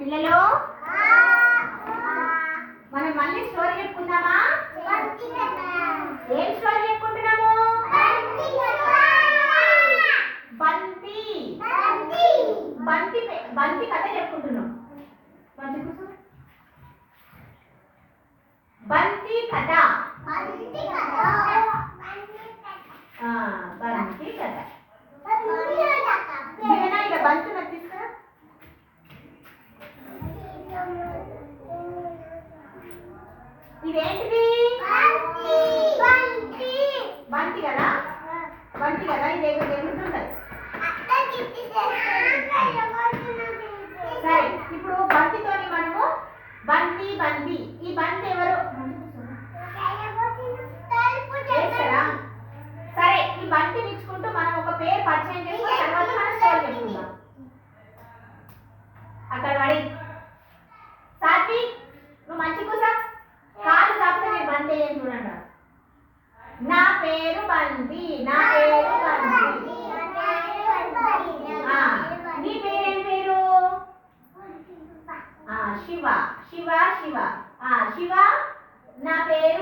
పిల్లలు? మనం మళ్ళీ స్టోరీ చెప్పుకుందామా? ఏం స్టోరీ చెప్పుకుంటున్నాము? బంతి. బంతి బంతి కథ చెప్పుకుంటున్నాం. మంచి కూర్చో. బంతి కథ. బంతి కథ. దివ్యనా ఇక బంతి నాకు Today, today.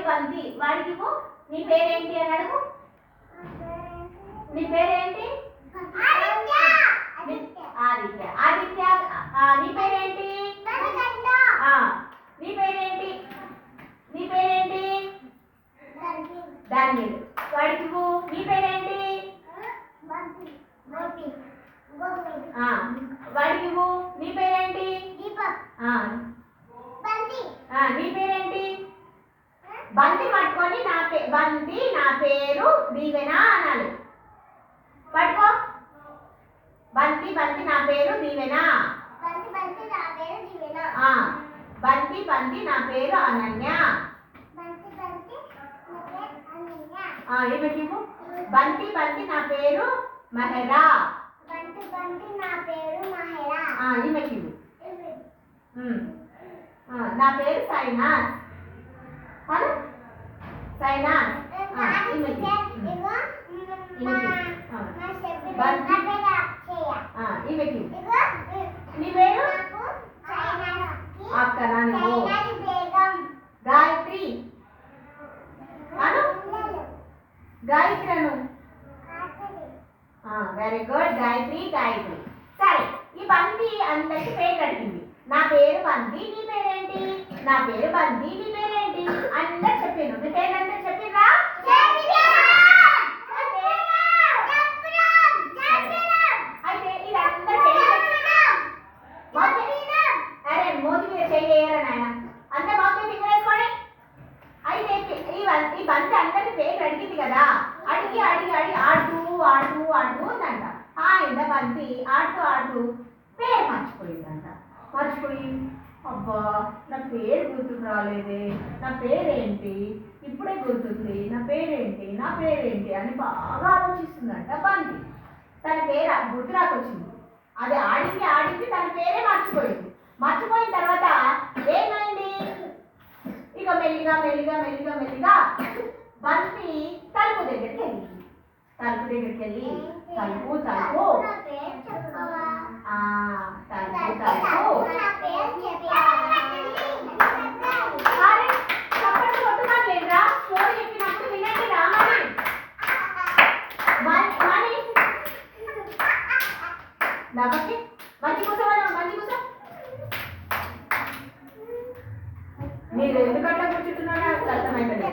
బంతి వాడికి. నీ పేరేంటి అని అడుగు. నీ పేరేంటి? ఆదిత్య. ఆదిత్య. నీ పేరేంటి? నీ పేరేంటి? నీ పేరేంటి? ధాన్యుడు వాడికి. నీ పేరేంటి? ఆ, వాడికి. నీ పేరేంటి? నీ పేరేంటి బంతి పట్టుకొని నా పే బంతి నా పేరు దీవెన అనాలి. పట్టుకో. బంతి బంతి నా పేరు దీవెన. బంతి బంతి నా పేరు అనన్య ఆ, ఈమెకి ఇవ్వు. బంతి బంతి నా పేరు మహెరా ఆ, ఇవ్వు. ఉమ్. ఆ, నా పేరు సైనాస్ అను సైనాస్ ఆ, ఈమెకి ఉమ్. ఆ, ఈమెకి ఇవ్వు. నీ పేరు అక్కడ నువ్వు గాయత్రి అను గాయత్రి అను వెరీ గుడ్ గాయత్రి గాయత్రి సరే ఈ బంతి అందరికి పేరు అడిగింది నా పేరు బంతి నీ పేరేంటి? నా పేరు బంతి నీ పేరేంటి అందరు చెప్పాను మీ పేరు అందరు అయితే ఇది అందరి పేరు అరే మోతి మీద చేయలేరా నాయన? అంత బాగుంది మీద వేసుకోండి అయితే ఈ వం- ఈ బంతి అందరి పేరు అడిగింది కదా. అడిగి అడిగి అడిగి ఆడుతూ ఆడుతూ ఆడుతూ ఉందంట. ఆ ఇంత బంతి ఆడుతూ ఆడుతూ పేరు మర్చిపోయిందంట. మర్చిపోయి అబ్బా నా పేరు గుర్తుకు రాలేదే. నా పేరేంటి? ఇప్పుడే గుర్తుంది. నా పేరేంటి? నా పేరేంటి? అని బాగా ఆలోచిస్తుందంట బంతి తన పేరు గుర్తు రాకొచ్చింది అది ఆడింది ఆడింది తన పేరే మర్చిపోయింది. మర్చిపోయిన తర్వాత ఏమైంది? ఇక మెల్లిగా మెల్లిగా మెల్లిగా మెల్లిగా బంతి తలుపు దగ్గరికి వెళ్ళింది. తలుపు దగ్గరికి వెళ్ళి తలుపు తలుపు ఆ తలుపు తలుపు అరే, చప్పట్లు కొట్టుకోలేదురా? స్టోరీ చెప్పినప్పుడు వినండి రా మరి. మరి- మరి. నవ్వకి. మంచి కూర్చోవాలి మంచి కూర్చో మీరు ఎందుకంటే కూర్చుంటున్నారో అర్థమైపోయింది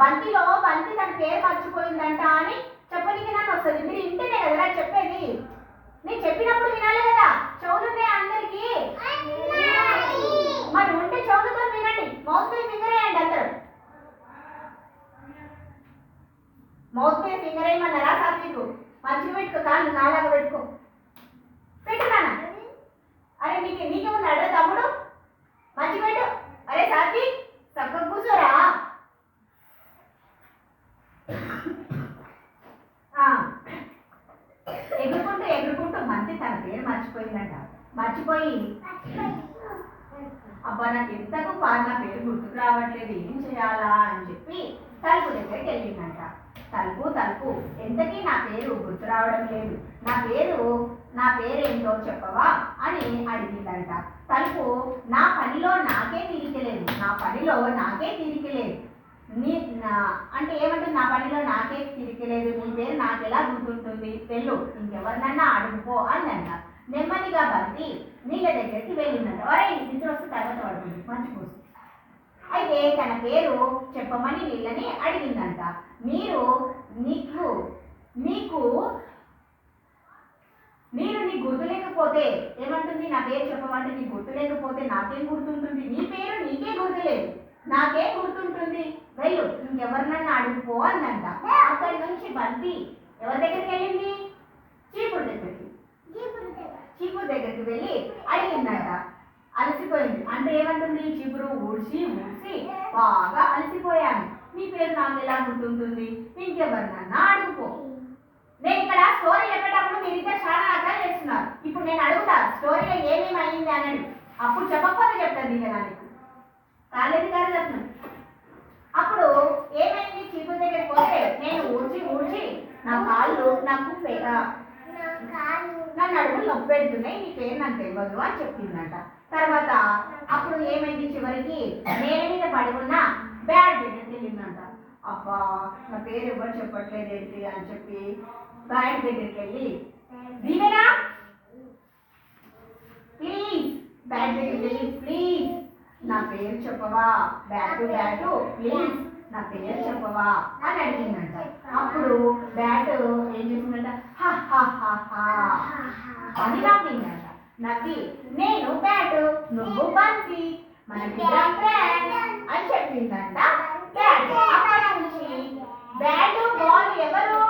బంతిలో బంతి తన పేరు మర్చిపోయిందంట అని చెప్పడానికి నన్ను వస్తుంది. మీరు ఇంటనే కదరా చెప్పేది? నేను చెప్పినప్పుడు వినాలి కదా? చెవులున్నాయి అందరికి? మరి ఉంటే చౌలుతో వినండి. మౌత్ మీద ఫింగర్ అయ్యండి అందరూ. మౌత్ మీద ఫింగర్ వేయమన్నారా సార్ మీకు మంచిగా పెట్టుకో కాళ్ళు నాలాగా పెట్టుకో. పెట్టున్నానా అరే నీకు నీకే అడ్రస్ తమ్ముడు? మంచి పెట్టు. అరే సాత్విక్. మర్చిపోయిందంట మర్చిపోయి? అబ్బా నాకు ఎంతకు నా పేరు గుర్తుకు రావట్లేదు. ఏం చేయాలా అని చెప్పి తలుపు దగ్గరికి వెళ్ళిందంట. తలుపు తలుపు. ఎంతకీ నా పేరు గుర్తు రావడం లేదు. నా పేరు నా పేరేంటో చెప్పవా అని అడిగిందంట. తలుపు నా పనిలో నాకే తీరికలేదు నా పనిలో నాకే తీరికలేదు నీ నా అంటే ఏమంటుంది? నా పనిలో నాకే తీరికలేదు నీ పేరు నాకు ఎలా గుర్తుంటుంది? వెళ్ళు. ఇంకెవరినన్నా అడుగుపో అందంట నెమ్మదిగా బంతి నీళ్ళ దగ్గరికి వెళ్ళిందంట. ఒరే నిద్ర వస్తే తర్వాత వాడు మంచి అయితే తన పేరు చెప్పమని వీళ్ళని అడిగిందంట. మీరు నీకు మీకు మీరు నీ గుర్తు లేకపోతే ఏమంటుంది? నా పేరు చెప్పమంటే నీ గుర్తు లేకపోతే నాకేం గుర్తుంటుంది? నీ పేరు నీకే గుర్తులేదు నాకే గుర్తుంటుంది. వెళ్ళు ఇంకెవరినన్నా అడుగుపో అందంట అక్కడి నుంచి బంతి ఎవరి దగ్గరికి వెళ్ళింది చీపుడు దగ్గరికి చీపురు దగ్గరికి వెళ్ళి అడిగిందంట అలసిపోయింది అంటే ఏమంటుంది చీపురు ముడిచి బాగా అలసిపోయాను. నీ పేరు నాకు ఎలా గుర్తుంటుంది? ఇంకెవరినన్నా అడుగుకో నేను ఇక్కడ స్టోరీ చెప్పేటప్పుడు మీరిద్దరు చాలా అర్థం చేస్తున్నారు. ఇప్పుడు నేను అడుగుతా స్టోరీలో ఏమేమి అయ్యింది అనండి అప్పుడు చెప్పకపోతే చెప్తాను కదా నీకు కాలేదు కాదు చెప్తున్నాను అప్పుడు ఏమైంది? చీపురు దగ్గర పోతే నేను ఊడ్చి ఊడ్చి నా కాళ్ళు నాకు నా నడుములు నొప్పి పెడుతున్నాయి నీ పేరు నాకు తెలియదు అని చెప్పిందంట. తర్వాత అప్పుడు ఏమైంది చివరికి నేల మీద పడి ఉన్న బ్యాడ్ దగ్గరికి అబ్బా నా పేరు ఎవరు చెప్పట్లేదు ఏంటి అని చెప్పి బ్యాడ్ దగ్గరికి వెళ్ళి దీవెనా ప్లీజ్ బ్యాడ్ దగ్గరికి వెళ్ళి ప్లీజ్ నా పేరు చెప్పవా బ్యాటు బ్యాటు ప్లీజ్ నా పేరు చెప్పవా అని అడిగిందంట. అప్పుడు బ్యాట్ ఏం చేసిందంట? అని నవ్విందంట. నవ్వి నేను బ్యాట్ నువ్వు బంతి మన అని చెప్పిందంట. బ్యాట్ నుంచి బ్యాట్ బాల్ ఎవరు?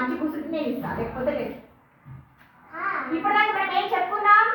మంచి పుస్తకం నేను ఇస్తా లేకపోతే లేదు. ఇప్పుడు మనం ఏం చెప్పుకున్నాం?